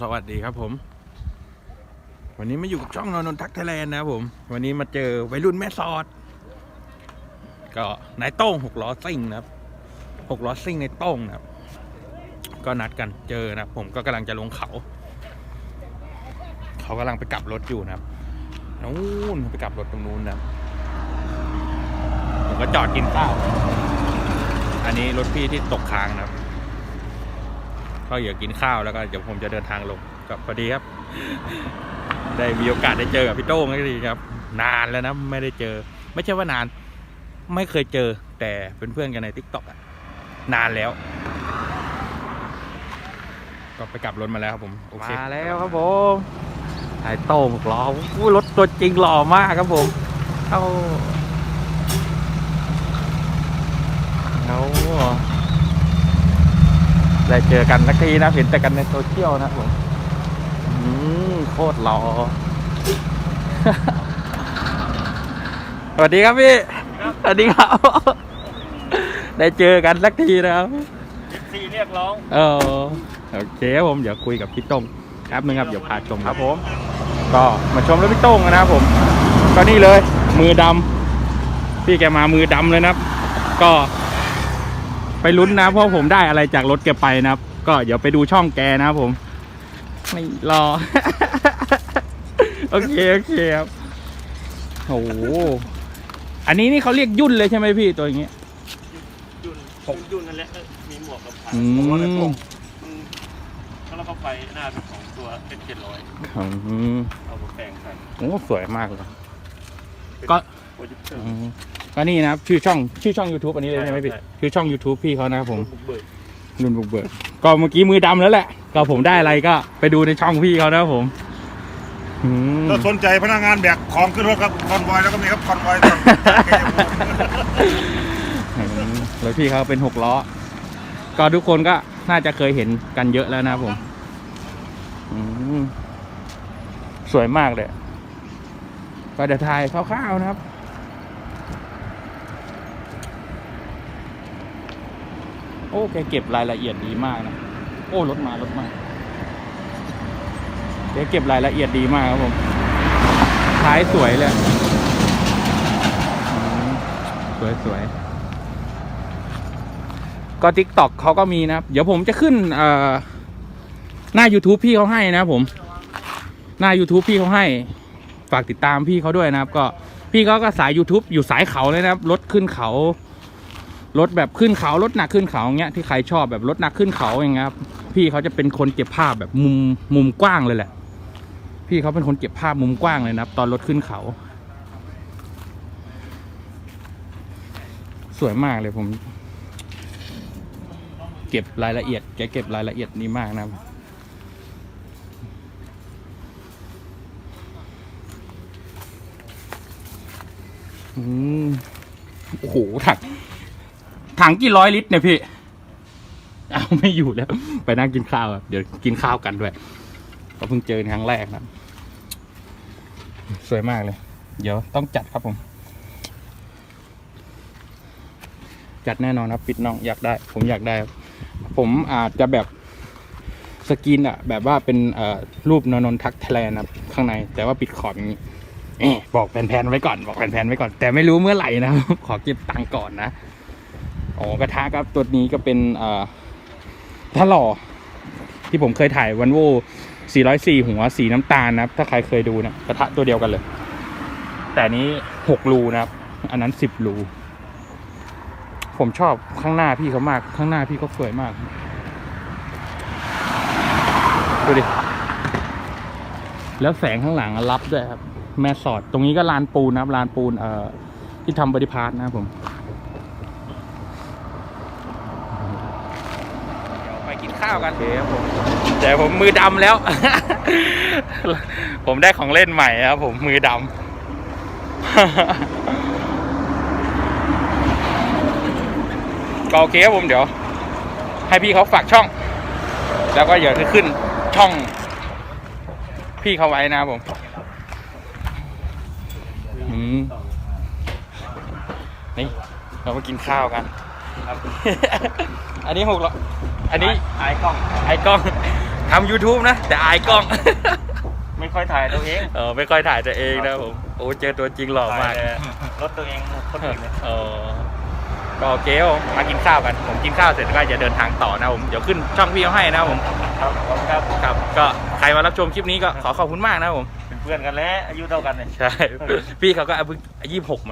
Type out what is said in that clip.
สวัสดีครับผม วันนี้มาอยู่กับช่องนอนนทักไทยแลนด์นะครับผม วันนี้มาเจอวัยรุ่นแม่สอด ก็นายโต้งหกล้อซิ่งนะครับหกล้อซิ่งในโต้งนะครับ ก็นัดกันเจอนะผมก็กำลังจะลงเขา เขากำลังไปกลับรถอยู่นะครับนู้นไปกลับรถตรงนู้นนะผมก็จอดกินข้าวอันนี้รถพี่ที่ตกค้างนะครับ ก็เดี๋ยวกินข้าวแล้วก็เดี๋ยวผมจะเดินทางลงก็พอดีครับ ได้มีโอกาสได้เจอกับพี่โต้งก็ดีครับ นานแล้วนะไม่ได้เจอ ไม่ใช่ว่านาน ไม่เคยเจอแต่เป็นเพื่อนกันในทิกตอกอะนานแล้ว ก็ไปกลับรถมาแล้วครับผมโอเคมาแล้วครับผมไอ้โต้งหล้อรถตัวจริงหล่อมากครับผม เอาเอา ได้เจอกันสักทีนะเห็นแต่กันในโซเชียลนะครับผมอืมโคตรหล่อสวัสดีครับพี่สวัสดีครับ ได้เจอกันสักทีนะครับซีเรียกร้องเออโอเคครับผมเดี๋ยวคุยกับพี่โต้งแป๊บนึงครับเดี๋ยวพาชมครับผม ก็มาชมรถพี่โต้งกันนะครับผม ก็นี่เลย มือดำพี่แกมามือดำเลยนะครับ ก็ ไปลุ้นนะเพราะผมได้อะไรจากรถแกไปนะครับ ก็เดี๋ยวไปดูช่องแกนะครับผมไม่รอ โอเคโอเคครับโอ้โหอันนี้นี่เขาเรียกยุ่นเลยใช่ไหมพี่ตัวอย่างเงี้ยยุ่นผมยุ่นนั่นแหละเออมีหมวกกับขาอืผมว่าในมปกมันแล้วก็ไปหน้าเป็นของตัวเป็นเจ็ดร้อยอืมเอามาแปลงใส่โอ้สวยมากเลยก็ โปรดิวเซอร์อืมก็นี่นะครับชื่อช่องชื่อช่อง YouTube อันนี้เลยใช่ไหมพี่ใช่ ชื่อช่อง YouTube พี่เขานะครับผมบุกเบิกรุ่นบุกเบิกก็เมื่อกี้มือดำแล้วแหละ ก็ผมได้อะไรก็ไปดูในช่องพี่เขานะครับผมอืม ถ้าสนใจพนักงานแบกของขึ้นรถครับคอนวอยแล้วก็มีครับคอนวอยครับอืมแล้วพี่เขาเป็นหกล้อ ก็ทุกคนก็น่าจะเคยเห็นกันเยอะแล้วนะครับผมอืมสวยมากเลย ก็เดี๋ยวถ่ายคร่าวๆนะครับ อ้แกเก็บรายละเอียดดีมากนะ โอ้รถมารถมาแกเก็บรายละเอียดดีมากครับผมท้ายสวยเลยสวยสวยก็ทิกตอกเขาก็มีนะครับเดี๋ยวผมจะขึ้นหน้า YouTube พี่เขาให้นะผม หน้า YouTube พี่เขาให้ ฝากติดตามพี่เขาด้วยนะครับ ก็พี่เขาก็สาย YouTube อยู่สายเขาเลยนะครับรถขึ้นเขา รถแบบขึ้นเขารถหนักขึ้นเขาอย่างเงี้ยที่ใครชอบแบบรถหนักขึ้นเขาอย่างเงี้ยครับพี่เขาจะเป็นคนเก็บภาพแบบมุมมุมกว้างเลยแหละ พี่เขาเป็นคนเก็บภาพมุมกว้างเลยนะครับ ตอนรถขึ้นเขา สวยมากเลยผม เก็บรายละเอียดแกเก็บรายละเอียดนี้มากนะครับอืมโอ้โหถัง ถังกี่ร้อยลิตรเนี่ยพี่ เอาไม่อยู่แล้ว ไปนั่งกินข้าวครับเดี๋ยวกินข้าวกันด้วยก็เพิ่งเจอครั้งแรกนะครับ สวยมากเลย เดี๋ยวต้องจัดครับผม จัดแน่นอนครับ ปิดน้องอยากได้ ผมอยากได้ครับผมอาจจะแบบสกรีนอะแบบว่าเป็นรูปนนนทักแทลนนะครับ ข้างใน แต่ว่าปิดขอบอย่างนี้บอกแผนๆไว้ก่อน บอกแผนๆไว้ก่อน แต่ไม่รู้เมื่อไหร่นะครับขอเก็บตังก่อนนะ อ๋อกระทะครับตัวนี้ก็เป็นเอ่อถ้าหล่อ ที่ผมเคยถ่ายวันโว404 หัวสีน้ำตาลนะครับ ถ้าใครเคยดูนะกระทะตัวเดียวกันเลย แต่นี้ 6 รูนะครับ อันนั้น 10 รู ผมชอบข้างหน้าพี่เขามาก ข้างหน้าพี่เขาสวยมาก ดูดิ แล้วแสงข้างหลังรับด้วยครับ แม่สอด ตรงนี้ก็ลานปูนนะครับ ลานปูนเอ่อที่ทำบริพาร์ทนะครับผม เดี๋ยวไปกิน ข้าวกันโอเคครับผมแต่ผมมือดำแล้ว ผมได้ของเล่นใหม่ครับผมมือดำก็โอเคครับผมเดี๋ยว ให้พี่เขาฝากช่อง แล้วก็เดี๋ยวจะขึ้นช่อง พี่เขาไว้นะครับผมอืมนี่เรามากินข้าวกันครับอันนี้หกเหรอ อันนี้ถ่ายกล้อง ไอ้กล้อง ทำ YouTube นะ แต่อายกล้อง ไม่ค่อยถ่ายตัวเองเออไม่ค่อยถ่ายตัวเองนะผม โอ้เจอตัวจริงหล่อมาก ถ่ยแต่รถตัวเองคนอื่นเลย เออก็โอเคครับผมมากินข้าวกัน ผมกินข้าวเสร็จก็จะเดินทางต่อนะผม เดี๋ยวขึ้นช่องพี่เขาให้นะผม ครับขอบคุณครับครับ ก็ใครมารับชมคลิปนี้ก็ขอขอบคุณมากนะผม เป็นเพื่อนกันแล้วอายุเท่ากันเลย ใช่ พี่เขาก็อายุยี่สิบหกเหมือน